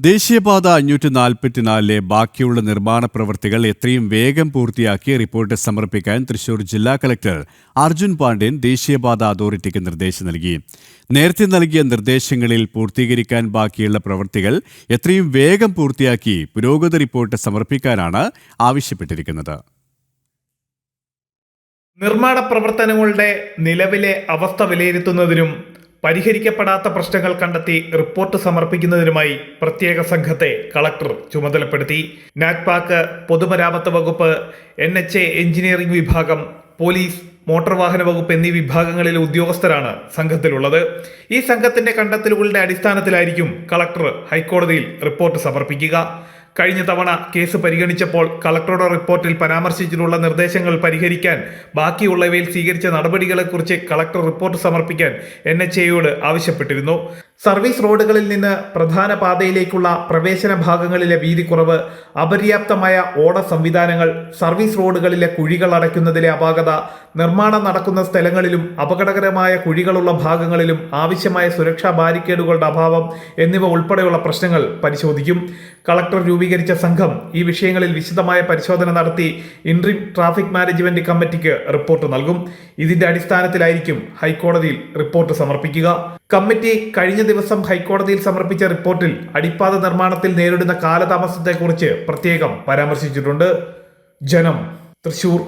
ദേശീയപാത അഞ്ഞൂറ്റി നാൽപ്പത്തിനാലിലെ ബാക്കിയുള്ള നിർമ്മാണ പ്രവൃത്തികൾ എത്രയും വേഗം പൂർത്തിയാക്കി റിപ്പോർട്ട് സമർപ്പിക്കാൻ തൃശൂർ ജില്ലാ കളക്ടർ അർജുൻ പാണ്ഡ്യൻ ദേശീയപാത അതോറിറ്റിക്ക് നിർദ്ദേശം നൽകി. നേരത്തെ നൽകിയ നിർദ്ദേശങ്ങളിൽ പൂർത്തീകരിക്കാൻ ബാക്കിയുള്ള പ്രവൃത്തികൾ എത്രയും വേഗം പൂർത്തിയാക്കി പുരോഗതി റിപ്പോർട്ട് സമർപ്പിക്കാനാണ് ആവശ്യപ്പെട്ടിരിക്കുന്നത്. നിർമ്മാണ പ്രവർത്തനങ്ങളുടെ നിലവിലെ അവസ്ഥ വിലയിരുത്തുന്നതിനും പരിഹരിക്കപ്പെടാത്ത പ്രശ്നങ്ങൾ കണ്ടെത്തി റിപ്പോർട്ട് സമർപ്പിക്കുന്നതിനുമായി പ്രത്യേക സംഘത്തെ കളക്ടർ ചുമതലപ്പെടുത്തി. നാറ്റ്പാക്ക് പൊതുമരാമത്ത് വകുപ്പ് എൻ എച്ച് എ എഞ്ചിനീയറിംഗ് വിഭാഗം പോലീസ് മോട്ടോർ വാഹന വകുപ്പ് എന്നീ വിഭാഗങ്ങളിലെ ഉദ്യോഗസ്ഥരാണ് സംഘത്തിലുള്ളത്. ഈ സംഘത്തിന്റെ കണ്ടെത്തലുകളുടെ അടിസ്ഥാനത്തിലായിരിക്കും കളക്ടർ ഹൈക്കോടതിയിൽ റിപ്പോർട്ട് സമർപ്പിക്കുക. കഴിഞ്ഞ തവണ കേസ് പരിഗണിച്ചപ്പോൾ കളക്ടറുടെ റിപ്പോർട്ടിൽ പരാമർശിച്ചിട്ടുള്ള നിർദ്ദേശങ്ങൾ പരിഹരിക്കാൻ ബാക്കിയുള്ളവയിൽ സ്വീകരിച്ച നടപടികളെക്കുറിച്ച് കളക്ടർ റിപ്പോർട്ട് സമർപ്പിക്കാൻ എൻ ആവശ്യപ്പെട്ടിരുന്നു. സർവീസ് റോഡുകളിൽ നിന്ന് പ്രധാന പാതയിലേക്കുള്ള പ്രവേശന ഭാഗങ്ങളിലെ വീതി കുറവ് അപര്യാപ്തമായ ഓട സംവിധാനങ്ങൾ സർവീസ് റോഡുകളിലെ കുഴികൾ അടയ്ക്കുന്നതിലെ അപാകത നിർമ്മാണം നടക്കുന്ന സ്ഥലങ്ങളിലും അപകടകരമായ കുഴികളുള്ള ഭാഗങ്ങളിലും ആവശ്യമായ സുരക്ഷാ ബാരിക്കേഡുകളുടെ അഭാവം എന്നിവ ഉൾപ്പെടെയുള്ള പ്രശ്നങ്ങൾ പരിശോധിക്കും. കളക്ടർ രൂപീകരിച്ച സംഘം ഈ വിഷയങ്ങളിൽ വിശദമായ പരിശോധന നടത്തി ഇൻട്രിം ട്രാഫിക് മാനേജ്മെന്റ് കമ്മിറ്റിക്ക് റിപ്പോർട്ട് നൽകും. ഇതിന്റെ അടിസ്ഥാനത്തിലായിരിക്കും ഹൈക്കോടതിയിൽ റിപ്പോർട്ട് സമർപ്പിക്കുക. കമ്മിറ്റി കഴിഞ്ഞ ദിവസം ഹൈക്കോടതിയിൽ സമർപ്പിച്ച റിപ്പോർട്ടിൽ അടിപ്പാത നിർമ്മാണത്തിൽ നേരിടുന്ന കാലതാമസത്തെക്കുറിച്ച് പ്രത്യേകം പരാമർശിച്ചിട്ടുണ്ട്. ജനം തൃശൂർ.